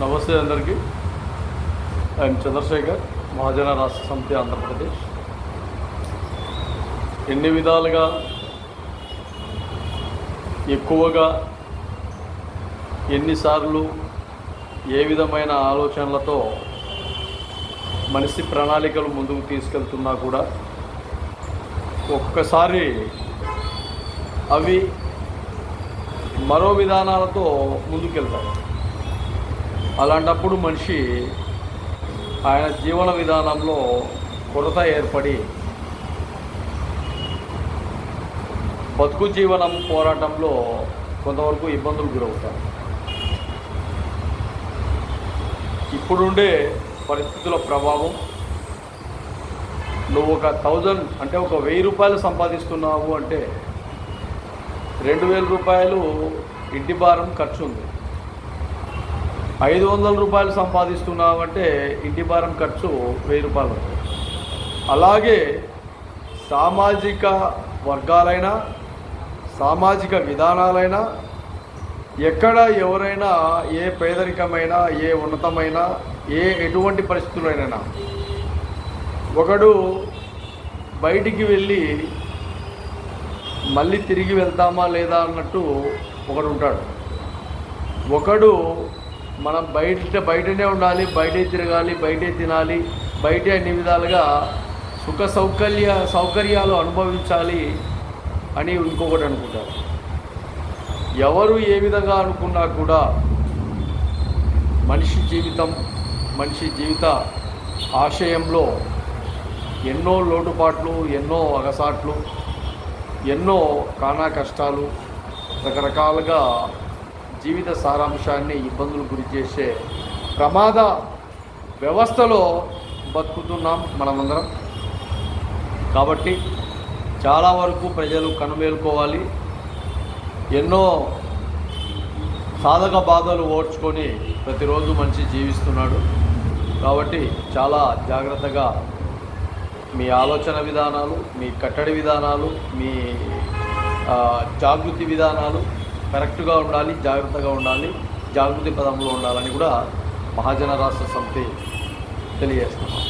నమస్తే అందరికీ. ఐఎమ్ చంద్రశేఖర్ మహాజన రాష్ట్ర సమితి ఆంధ్రప్రదేశ్. ఎన్ని విధాలుగా ఎక్కువగా ఎన్నిసార్లు ఏ విధమైన ఆలోచనలతో మనిషి ప్రణాళికలు ముందుకు తీసుకెళ్తున్నా కూడా ఒక్కసారి అవి మరో విధానాలతో ముందుకెళ్తాయి. అలాంటప్పుడు మనిషి ఆయన జీవన విధానంలో కొరత ఏర్పడి బతుకు జీవనం పోరాటంలో కొంతవరకు ఇబ్బందులు గురవుతారు. ఇప్పుడుండే పరిస్థితుల ప్రభావం నువ్వు ఒక థౌజండ్ అంటే ఒక వెయ్యి రూపాయలు సంపాదిస్తున్నావు అంటే రెండు వేల రూపాయలు ఇంటి భారం ఖర్చు ఉంది ఐదు వందల రూపాయలు సంపాదిస్తున్నావు అంటే ఇంటి భారం ఖర్చు వెయ్యి రూపాయలు అలాగే సామాజిక వర్గాలైనా సామాజిక విధానాలైనా ఎక్కడ ఎవరైనా ఏ పేదరికమైన ఏ ఉన్నతమైన ఏ ఎటువంటి పరిస్థితులైనా ఒకడు బయటికి వెళ్ళి మళ్ళీ తిరిగి వెళ్తామా లేదా అన్నట్టు ఒకడు ఉంటాడు. ఒకడు మనం బయట బయటనే ఉండాలి బయటే తిరగాలి బయటే తినాలి బయటే అన్ని విధాలుగా సుఖ సౌకర్య సౌకర్యాలు అనుభవించాలి అని ఇంకొకటి అనుకుంటారు. ఎవరు ఏ విధంగా అనుకున్నా కూడా మనిషి జీవితం మనిషి జీవిత ఆశయంలో ఎన్నో లోటుపాట్లు ఎన్నో అగసాట్లు ఎన్నో కానా కష్టాలు రకరకాలుగా జీవిత సారాంశాన్ని ఇబ్బందులు గురి చేసే ప్రమాద వ్యవస్థలో బతుకుతున్నాం మనమందరం. కాబట్టి చాలా వరకు ప్రజలు కనుమేలుకోవాలి. ఎన్నో సాధక బాధలు ఓడ్చుకొని ప్రతిరోజు మనిషి జీవిస్తున్నాడు. కాబట్టి చాలా జాగ్రత్తగా మీ ఆలోచన విధానాలు మీ కట్టడి విధానాలు మీ జాగృతి విధానాలు కరెక్ట్గా ఉండాలి జాగ్రత్తగా ఉండాలి జాగృతి పదంలో ఉండాలని కూడా మహాజన రాష్ట్ర సమితి తెలియజేస్తున్నాం